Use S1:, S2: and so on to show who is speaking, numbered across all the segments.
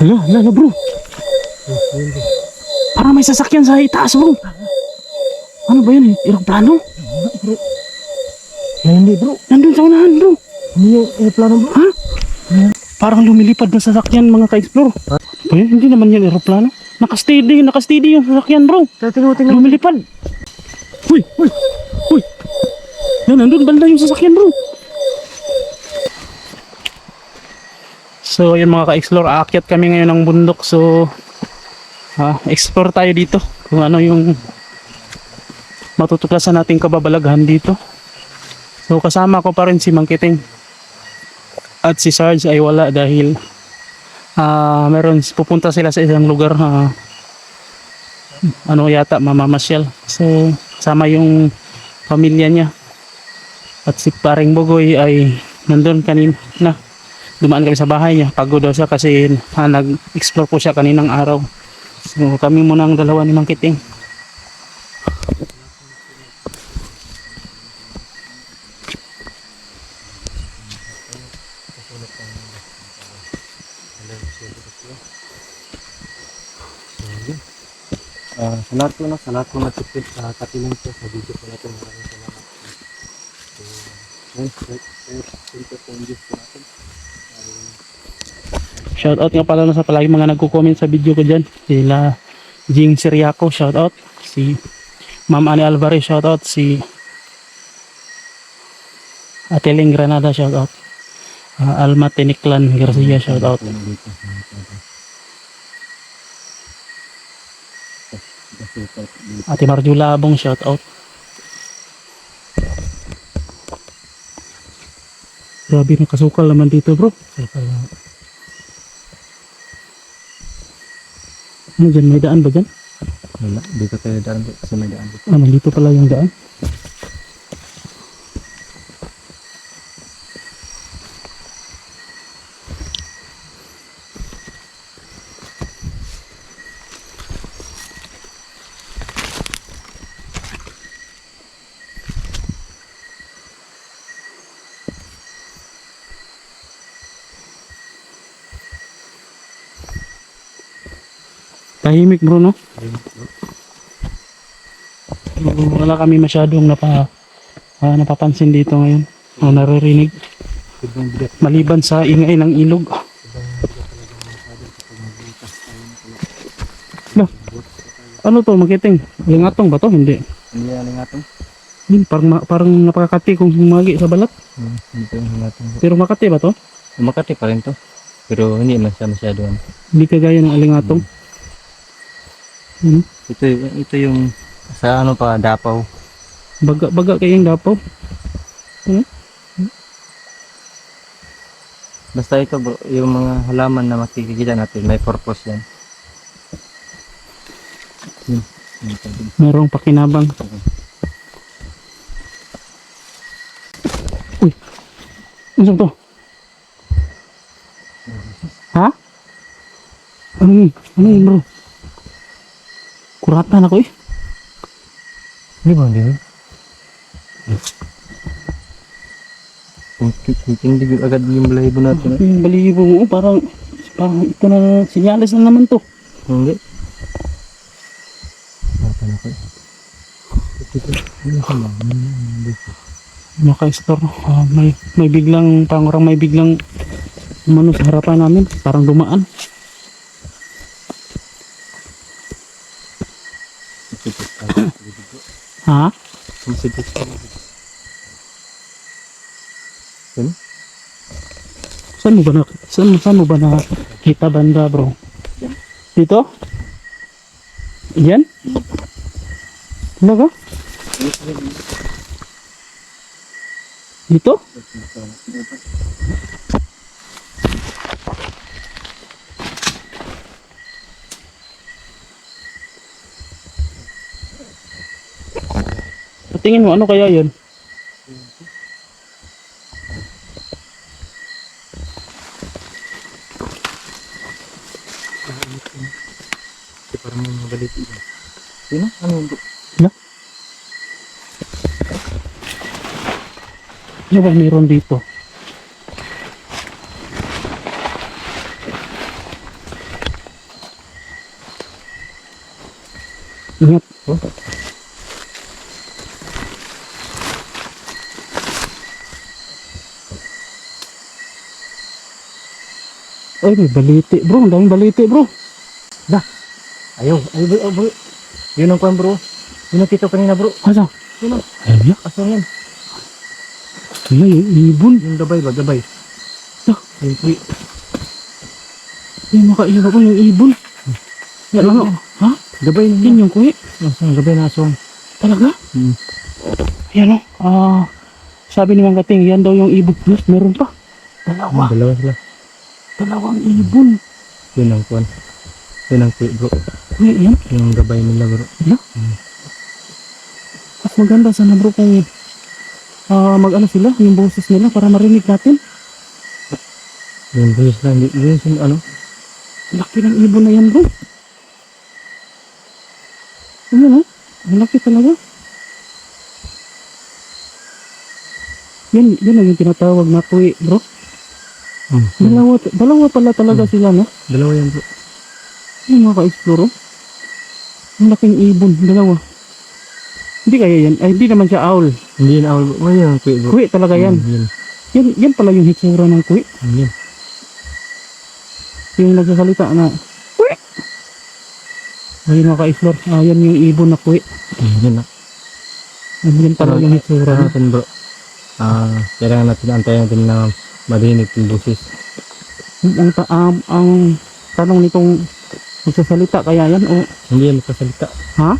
S1: Hala, hala bro. Parang may sasakyan sa itaas bro. Ano ba yun? Aeroplano?
S2: Na hindi bro.
S1: Nandun sa unahan bro.
S2: Hindi yung aeroplano bro.
S1: Ha? Parang lumilipad na sasakyan mga ka-explore. Ba yun? Hindi naman yan aeroplano. Nakasteady, nakasteady yung sasakyan bro.
S2: Tingnan mo, tingnan mo.
S1: Lumilipad. Uy, uy, uy. Yan, nandun banda yung sasakyan bro. So, yun mga ka-explore, aakyat kami ngayon ng bundok. So, ah, explore tayo dito. Kung ano yung matutuklasan nating kababalaghan dito. So, kasama ko pa rin si Mangkiting. At si Sarge ay wala dahil ah meron pupunta sila sa isang lugar ah, ano yata mamamasyal. So, sama yung pamilya niya. At si paring Bugoy ay nandun kanina na. Dumaan kami sa bahay niya. Pagod daw siya kasi ah, nag-explore po siya kaninang araw. So, kami muna ang dalawa ni Mang Kiting.
S2: Ah, sa lahat po, no, sa lahat po natipid sa katilang po sa video po natin. Maraming salamat. So, guys, like, share, share po yung video po natin.
S1: Shoutout nga pala na sa palagi mga nagko-comment sa video ko dyan. Sila Jing Siriaco, shoutout. Si Ma'am Ani Alvarez, shoutout. Si Ateling Granada, shoutout. Uh, Alma Teniclan Garcia,
S2: po, dito.
S1: Ate Marjula Abong, shoutout. Grabe, nakasukal naman dito bro. Sukal. Ano dyan, may daan ba dyan?
S2: Wala, dito tayo daan kasi may daan.
S1: Ah, nandito pala yung daan. Tahimik bro, no? Wala kami masyadong napa, ah, napapansin dito ngayon. O naririnig. Maliban sa ingay ng ilog. Ano to, magiting? Lingatong ba to? Hindi.
S2: Hindi yan ang atong.
S1: Hmm, parang, parang napakakati kung humagi sa balat.
S2: Hmm.
S1: Pero makati ba to?
S2: Makati pa rin to. Pero hindi man siya masyado. ano.
S1: Hindi kagaya ng alingatong. Hmm.
S2: Ito, ito yung sa ano pa, Dapaw.
S1: Baga, baga kayong dapaw.
S2: Basta ito bro, yung mga halaman na makikita natin, may purpose yan. Hmm.
S1: Merong pakinabang. Uy. Ano to? Ha? Ano yun? Ano yun bro? Kuratan ako eh.
S2: Di ba, di ba? Hindi agad yung balahibo natin. eh.
S1: Yung balibo mo, parang, parang ito na, sinyalis na naman to.
S2: Hindi. Mata na ko. Ito, ano ka lang?
S1: Mga ka-store, ah, may, may biglang, parang orang may biglang umano sa harapan namin, parang dumaan. Ha?
S2: Ano?
S1: Saan mo ba na, saan, saan mo ba nakita banda bro? Dito? Yan? Talaga? Dito? Tingin mo, ano kaya yun?
S2: Parang may magalit iba. Sino? Ano yung
S1: Ano ba meron dito? Ay, may baliti bro. Ang daming baliti bro.
S2: Ayaw, ayaw bro, oh, bro. Yun ang kwan bro. Yun ang kito kanina bro.
S1: Asa?
S2: Yun ang,
S1: Ayun ya.
S2: aso yan.
S1: Gusto na yung ibon.
S2: Yung gabay ba, gabay.
S1: Ah.
S2: Yung kuy.
S1: Ay, makailan ako yung ibon. Yan ano? Ha?
S2: Gabay
S1: Yan
S2: yun.
S1: yung kuwi.
S2: Aso, gabay na aso.
S1: Talaga?
S2: Hmm.
S1: Yan o. Ah, sabi ni Mang Kating, yan daw yung ibon. Yes, meron pa. Dalawa.
S2: Dalawa sila.
S1: Dalawang ibon.
S2: Yun ang kwan. Yun ang kuy bro.
S1: Kuwi, yan.
S2: Yung gabay nila bro.
S1: Mas maganda sana bro kung ah mag-ano sila, yung boses nila para marinig natin.
S2: Yung boses lang. Yun yung ano.
S1: Laki ng ibon na yan bro. Ano no? Ang laki talaga. Yan, yan ang yung tinatawag na kuwi bro.
S2: Hmm.
S1: Dalawa, dalawa pala talaga sila no?
S2: Dalawa yan bro.
S1: Yung mga ka-explore oh. Ang laking ibon, dalawa. Hindi kaya yan, ay hindi naman siya owl.
S2: Hindi yan. Oh, yun ang kuy bro.
S1: Kuwi talaga yan.
S2: Hmm, Yun.
S1: Yan, yan pala yung hitsura ng kuwi.
S2: Yun.
S1: Yung nagsasalita na, kuwi. Ayun mga ka-explore, ah, yan yung ibon na kuwi.
S2: Hmm, Yun na.
S1: Yan, yan pala
S2: Ano-
S1: yung hitsura
S2: Ano natin bro? Ah, kailangan natin antayin natin na marinig yung boses.
S1: Ang, ta- um, ang tanong nitong nagsasalita kaya yan o
S2: Hindi yan magkasalita.
S1: ha?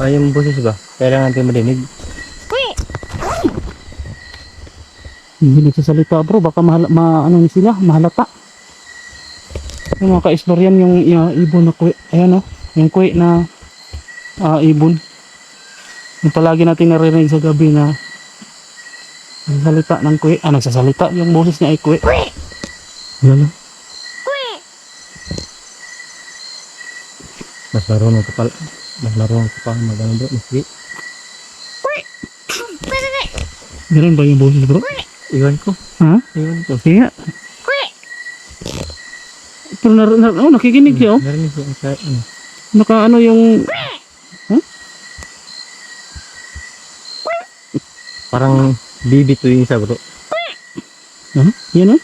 S2: Ah, yung boses ba? Kailangan natin marinig.
S1: Hindi nagsasalita bro, baka mahal, ma, ano ni sila, mahalata. Yung mga ka-explore yan, yung yung ibon na kuwi. Ayan o, yung kuwi na ah, ibon. Yung palagi natin naririnig sa gabi na nagsasalita ng kuwi. Ah, nagsasalita. Yung boses niya ay kuwi. Wala lang.
S2: Mas marunong ka pala. Mas marunong ka pa mag ano bro. Mas di.
S1: Meron ba yung boses bro?
S2: Iwan ko.
S1: Ha?
S2: Iwan ko.
S1: Kaya. Pero nar, nar, oh, nakikinig siya oh.
S2: Narinig ko sa ano.
S1: Naka ano yung
S2: Parang bibi to yung isa bro.
S1: Huh? Yan oh.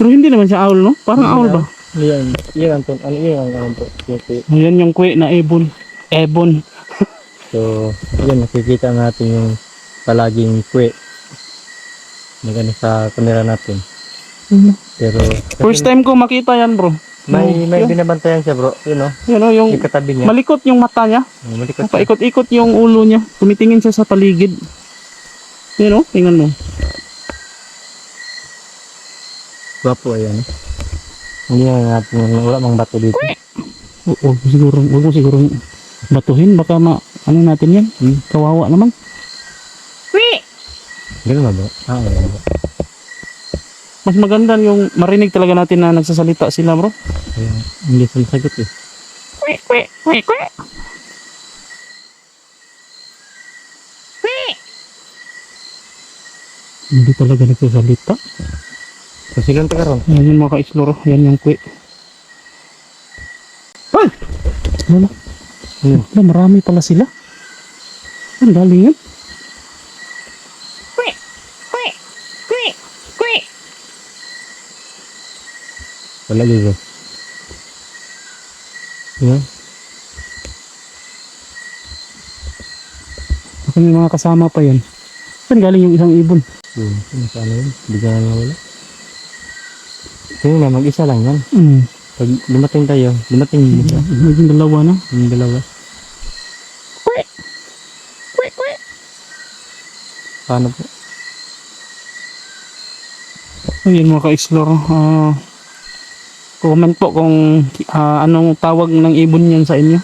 S1: Pero hindi naman siya owl, no? Parang owl ba?
S2: Yan. Yan Anton. Ano yan ang ano kuy.
S1: Ayan yung kwe na ebon. Ebon.
S2: So, yan. Nakikita natin yung palaging kuy. Nagano sa kamera natin. Pero
S1: First time ko makita yan, bro.
S2: May may
S1: Yun.
S2: binabantayan siya bro. Yun oh.
S1: Yan oh, yung
S2: Yung katabi niya.
S1: malikot yung mata niya.
S2: Malikot siya.
S1: Paikot-ikot yung ulo niya. Tumitingin siya sa paligid. Yan oh, tingnan mo.
S2: Gwapo ayan. Hindi na natin wala mang bato dito.
S1: Oo, siguro, wag mo siguro batuhin. Baka ma, ano natin yan? Hmm, kawawa naman.
S2: Ganun ba bro? Ah, ganun ba?
S1: Mas maganda yung marinig talaga natin na nagsasalita sila, bro.
S2: Kaya hindi sila sagot eh.
S1: Hindi talaga nagsasalita.
S2: Kasi lang tagaron.
S1: Yan yung mga ka-explore. Yan yung kwe. Ay! Wala.
S2: Yun.
S1: Wala, marami pala sila. Ang galing yan.
S2: Wala dito. Yan.
S1: Baka may mga kasama pa yan. Saan galing yung isang ibon?
S2: Yun. Ano sa ano yun? Bigyan na wala. Tingnan na, mag-isa lang yan.
S1: Hmm.
S2: Pag dumating tayo, dumating yung isa.
S1: Naging dalawa na.
S2: Yung dalawa. Paano po?
S1: Ayun mga ka-explore. ah, comment po kung ah, anong tawag ng ibon yan sa inyo.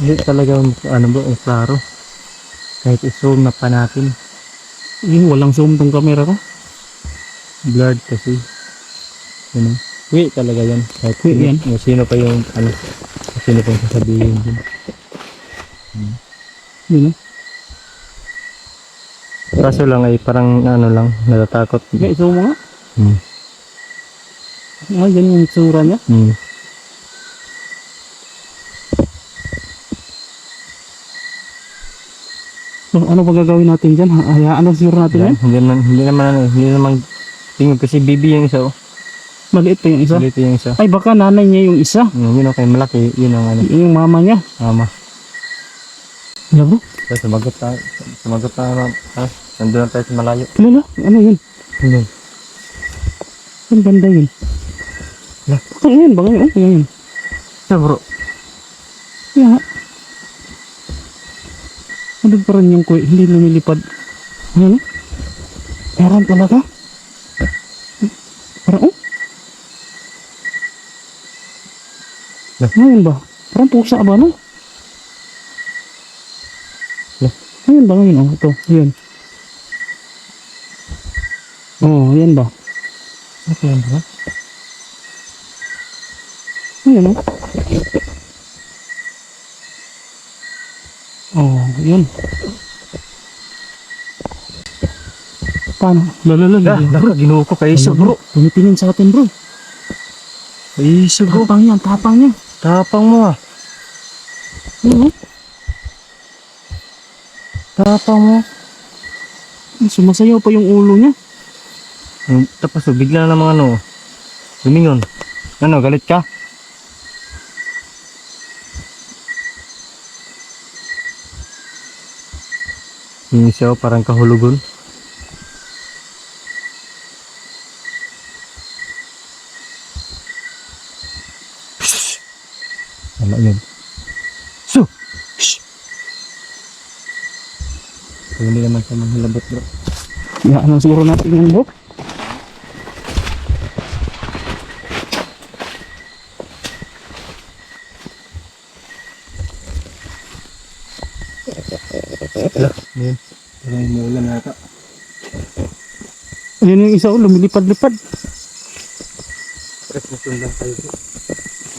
S2: Hindi talaga, ano ba, ang klaro. Kahit i-zoom na pa natin.
S1: Yung walang zoom tong camera ko.
S2: Blurred kasi. Ano? Uwi talaga yan. Kahit sino,
S1: yan.
S2: kung sino pa yung, ano, sino pa yung sasabihin din.
S1: Yun oh.
S2: Kaso lang ay parang ano lang, natatakot.
S1: Okay, zoom mo nga.
S2: Hmm.
S1: Ah, yan yung itsura niya.
S2: Hmm.
S1: So, ano ba gagawin natin dyan? Ha- Hayaan lang siguro natin yan.
S2: Hindi naman, hindi naman ano, hindi naman tingin kasi bibi yung isa oh.
S1: Maliit pa yung isa.
S2: Ulit yung isa.
S1: Ay, baka nanay niya yung isa.
S2: Yung yun okay, malaki, yun ang ano,
S1: Yung mama niya.
S2: mama.
S1: Wala bro?
S2: So, sumagot tayo, sumagot tayo, ma'am. Ha? Nandun na tayo sa malayo.
S1: Lala, ano yun?
S2: Hindi.
S1: Ang banda yun. Ano yun? Baka yun? Yun.
S2: Sa bro.
S1: Nga. Ano pa rin yung kuy? Hindi lumilipad. Ano? Meron talaga? Parang, oh?
S2: Lah.
S1: Ngayon ba? Parang pusa ba, no?
S2: Lah.
S1: Ngayon ba ngayon? Oh, ito. Yun. Oh, yan ba?
S2: Ano yan ba?
S1: Ayan o. Oh, yun. Paano? Lalalala.
S2: Ah, naka, ginuho ko kay Iso bro.
S1: Tumitingin sa atin bro.
S2: Iso bro.
S1: Tapang yan, tapang niya.
S2: Tapang mo ah.
S1: Yun o.
S2: Tapang mo.
S1: Sumasayaw pa yung ulo niya.
S2: Hmm, Tapos oh, bigla na mga ano, lumingon. Ano, galit ka? Yung isa oh, parang kahulugon. Wala yun. So! Shh! Hindi naman sa mga bro.
S1: Yan ang siguro natin yan bro.
S2: Wala, yun. Parang umuulan nata.
S1: Ayun yung isa o, lumilipad-lipad.
S2: Press mo sundan tayo bro.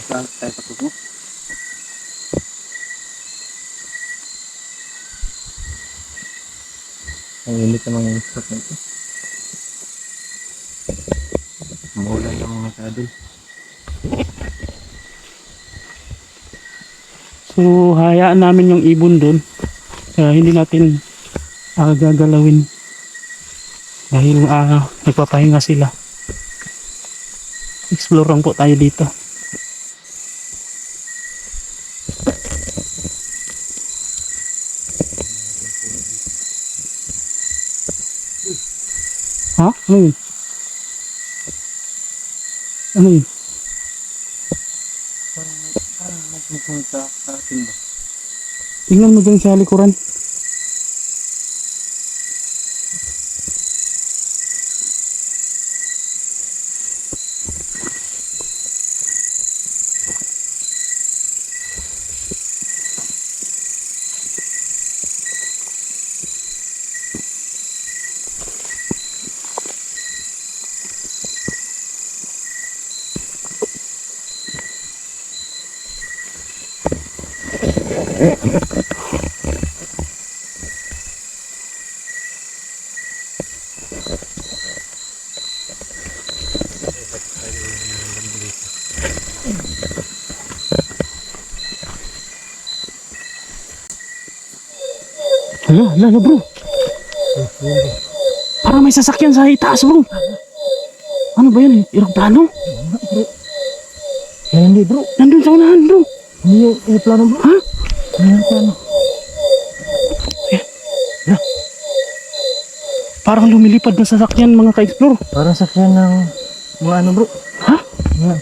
S2: Saan tayo patok mo? Ang init naman yung spot na ito. Umuulan ng mga kadil.
S1: So, hayaan namin yung ibon doon. Kaya hindi natin ah, gagalawin. Dahil ah, nagpapahinga sila. Explore lang po tayo dito. Ha? Ano yun? Ano yun?
S2: Parang, parang nagmupunta sa atin ba?
S1: Tingnan mo dun sa likuran. Hala, hala, bro. Parang may sasakyan sa itaas bro. Ano ba yan? Aeroplano?
S2: Eh, hindi bro.
S1: Nandun sa unahan bro.
S2: Hindi yung aeroplano bro.
S1: Ha?
S2: Hindi yung plano.
S1: Parang lumilipad na sasakyan mga ka-explore.
S2: Parang sakyan ng mga ano bro.
S1: Ha?
S2: Mga,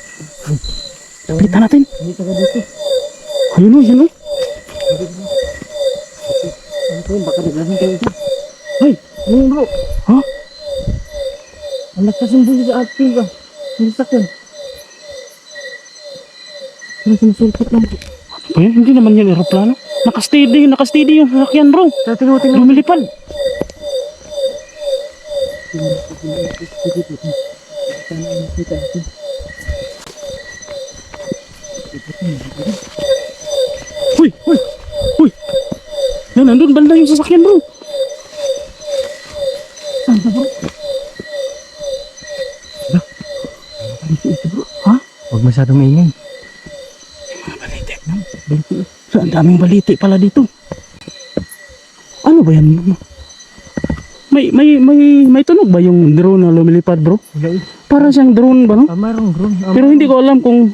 S1: Kita natin.
S2: hindi taga dito.
S1: Ayun o, yun o.
S2: Ano ko yun? Baka naglasin kayo dito.
S1: Ay,
S2: Ano bro?
S1: ha?
S2: Ang lakas ng buhay sa ating ka. Hindi sakyan.
S1: Ano sumusulpot lang? Ano ba yan? Hindi naman yan aeroplano. Nakasteady, nakasteady yung sasakyan bro. Lumilipad. Uy, uy, uy. Yan, nandun banda yung sasakyan bro. Saan ba bro? Ito bro?
S2: masyadong maingay.
S1: Baliti. no? Baliti. So, ang daming baliti pala dito. Ano ba yan? May, may, may, may tunog ba yung drone na lumilipad bro? Para siyang drone ba no?
S2: Ah, mayroong drone. Ah,
S1: Pero hindi ko alam kung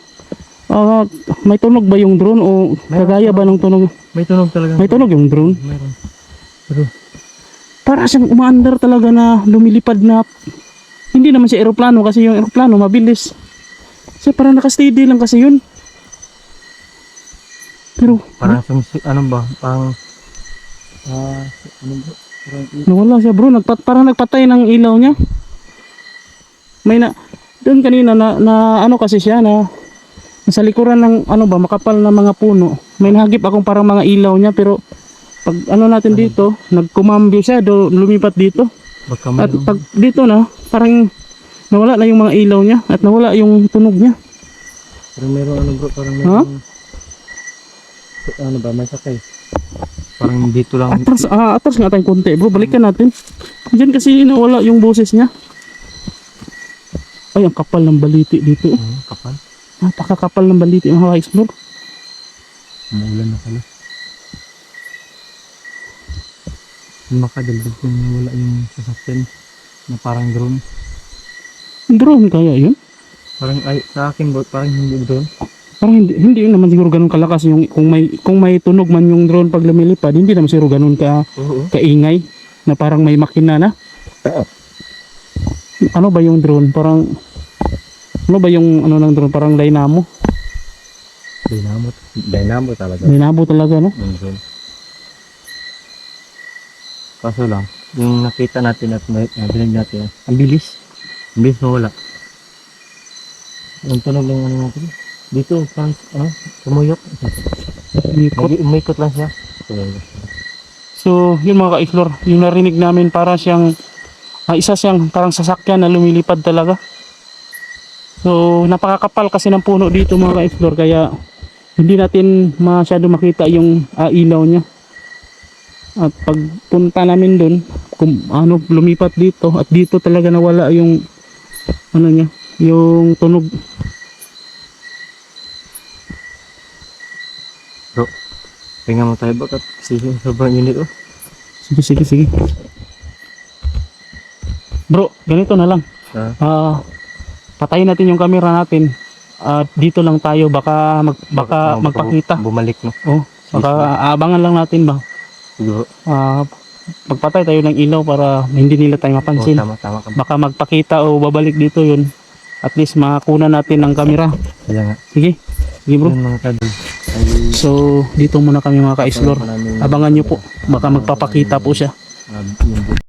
S1: ah, may tunog ba yung drone o kagaya ba ng tunog?
S2: May tunog talaga.
S1: May tunog yung drone.
S2: Mayroon. Pero,
S1: Para siyang umaandar talaga na lumilipad na hindi naman siya eroplano kasi yung eroplano mabilis. Kasi parang nakasteady lang kasi yun. Pero
S2: parang sumisi, ano ba? Parang, ah, ano ba? Parang,
S1: nawala siya bro. Nagpat, parang nagpatay ng ilaw niya. May na, doon kanina na, na ano kasi siya na nasa likuran ng ano ba makapal na mga puno. May nahagip akong parang mga ilaw niya pero pag ano natin dito, nagkumambyo siya, do, lumipat dito.
S2: baka
S1: At pag dito na, parang nawala na yung mga ilaw niya at nawala yung tunog niya.
S2: parang mayroong ano bro, parang
S1: Ha?
S2: mayroong, ano ba, may sakay. Parang dito lang,
S1: Atras, ah, atras nga tayong konti bro, balikan natin. Diyan kasi nawala yung boses niya. Ay, ang kapal ng baliti dito.
S2: Hmm, kapal.
S1: Napakakapal ng baliti mga ka-explore.
S2: Umuulan na pala. Makadaldag kung wala yung sasakyan na parang drone.
S1: Drone kaya yun?
S2: Parang ay, sa akin bro, parang hindi drone.
S1: Parang hindi, hindi yun naman siguro ganun kalakas yung kung may kung may tunog man yung drone pag lumilipad, hindi naman siguro ganun ka
S2: Oo.
S1: kaingay na parang may makina na. Ano ba yung drone? Parang ano ba yung ano ng drone? Parang dynamo.
S2: Dynamo. Dynamo talaga.
S1: Dynamo talaga no?
S2: Yung drone. Kaso lang, yung nakita natin at may- nabilig natin, ang bilis. Ang bilis mawala. Ang tunog ng ano natin. Dito, parang, ano, tumuyok. Umikot lang siya.
S1: So, yun mga ka-explore, yung narinig namin para siyang ah, isa siyang parang sasakyan na lumilipad talaga. So, napakakapal kasi ng puno dito mga ka-explore kaya hindi natin masyado makita yung ah, ilaw niya. At pagpunta namin doon, kung ano lumipat dito at dito talaga nawala yung ano niya, yung tunog.
S2: Tingnan mo tayo ba? Kasi sobrang unit oh.
S1: Sige, sige, sige. Bro, ganito na lang.
S2: Ah,
S1: Ah, patayin natin yung camera natin. At dito lang tayo baka mag, baka
S2: baka
S1: magpakita.
S2: Bumalik no.
S1: Oh, baka aabangan lang natin ba.
S2: Siguro.
S1: Ah, magpatay tayo ng ilaw para hindi nila tayo
S2: Oh,
S1: mapansin.
S2: tama, tama ka.
S1: Baka magpakita o babalik dito yun. At least makakuna natin ng camera.
S2: Kaya nga.
S1: Sige. Sige bro. So, dito muna kami mga ka-explore. Abangan nyo po. Baka magpapakita po siya.